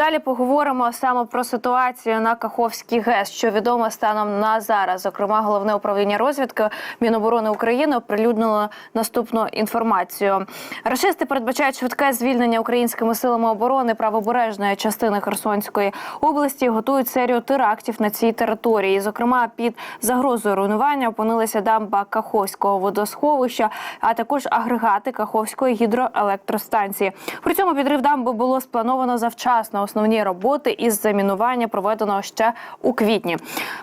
Далі поговоримо саме про ситуацію на Каховській ГЕС, що відомо станом на зараз. Зокрема, головне управління розвідки Міноборони України оприлюднило наступну інформацію. Рашисти передбачають швидке звільнення українськими силами оборони правобережної частини Херсонської області. Готують серію терактів на цій території. Зокрема, під загрозою руйнування опинилися дамба Каховського водосховища, а також агрегати Каховської гідроелектростанції. При цьому підрив дамби було сплановано завчасно. Основні роботи із замінування проведено ще у квітні.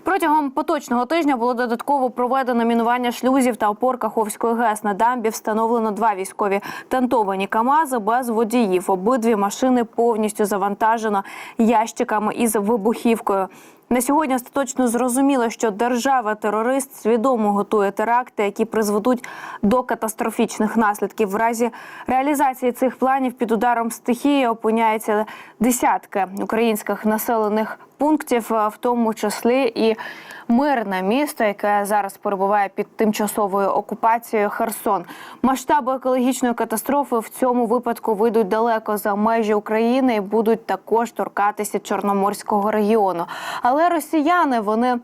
Протягом поточного тижня було додатково проведено мінування шлюзів та опор Каховської ГЕС. На дамбі встановлено два військові тантовані КАМАЗи без водіїв. Обидві машини повністю завантажено ящиками із вибухівкою. На сьогодні остаточно зрозуміло, що держава-терорист свідомо готує теракти, які призведуть до катастрофічних наслідків. В разі реалізації цих планів під ударом стихії опиняються десятки українських населених пунктів, в тому числі і мирне місто, яке зараз перебуває під тимчасовою окупацією Херсон. Масштаби екологічної катастрофи в цьому випадку вийдуть далеко за межі України і будуть також торкатися Чорноморського регіону. Але росіяни вони.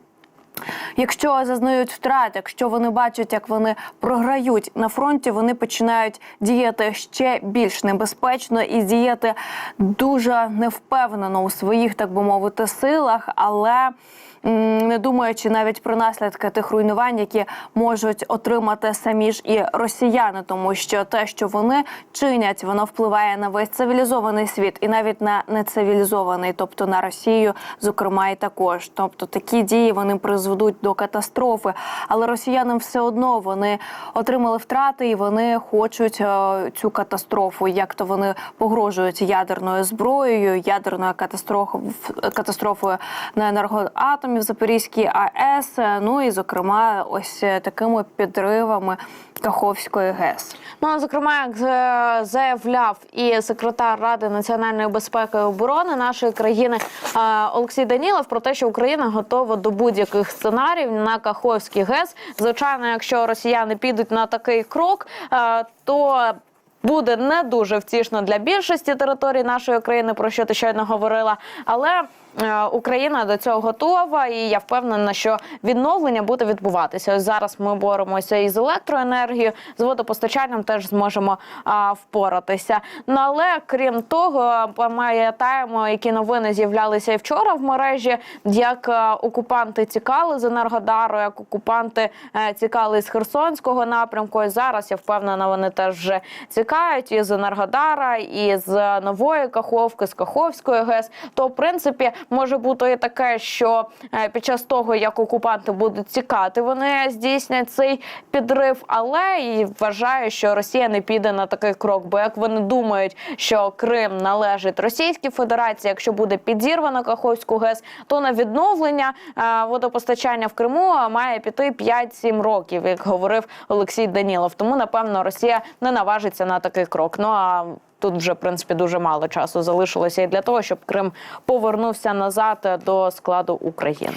Якщо зазнають втрат, якщо вони бачать, як вони програють на фронті, вони починають діяти ще більш небезпечно і діяти дуже невпевнено у своїх, так би мовити, силах, але не думаючи навіть про наслідки тих руйнувань, які можуть отримати самі ж і росіяни, тому що те, що вони чинять, воно впливає на весь цивілізований світ, і навіть на нецивілізований, тобто на Росію, зокрема, і також. Тобто такі дії вони призведуть до катастрофи. Але росіянам все одно вони отримали втрати і вони хочуть е, цю катастрофу. Як то вони погрожують ядерною зброєю, ядерною катастрофою на енергоатомі в Запорізькій АЕС. Ну і зокрема, ось е, такими підривами Каховської ГЕС. Ну а зокрема, як е, заявляв і секретар Ради національної безпеки і оборони нашої країни Олексій Данілов про те, що Україна готова до будь-яких сценаріїв на Каховський ГЕС. Звичайно, якщо росіяни підуть на такий крок, е, то Буде не дуже втішно для більшості територій нашої країни, про що ти щойно говорила, але Україна до цього готова, і я впевнена, що відновлення буде відбуватися. Ось зараз ми боремося із електроенергією, з водопостачанням теж зможемо а, впоратися. Ну але крім того, пам'ятаємо, які новини з'являлися і вчора в мережі, як е, окупанти тікали з Енергодару, як окупанти е, тікали з Херсонського напрямку. І зараз я впевнена, вони теж вже тікають із Енергодара, із нової Каховки, з Каховської ГЕС. То в принципі може бути таке, що е, під час того, як окупанти будуть тікати, вони здійснять цей підрив. Але і вважаю, що Росія не піде на такий крок. Бо як вони думають, що Крим належить Російській Федерації, якщо буде підірвано Каховську ГЕС, то на відновлення е, водопостачання в Криму має піти 5-7 років, як говорив Олексій Данілов. Тому напевно Росія не наважиться на такий крок. Ну а Тут вже в принципі дуже мало часу залишилося і для того, щоб Крим повернувся назад до складу України.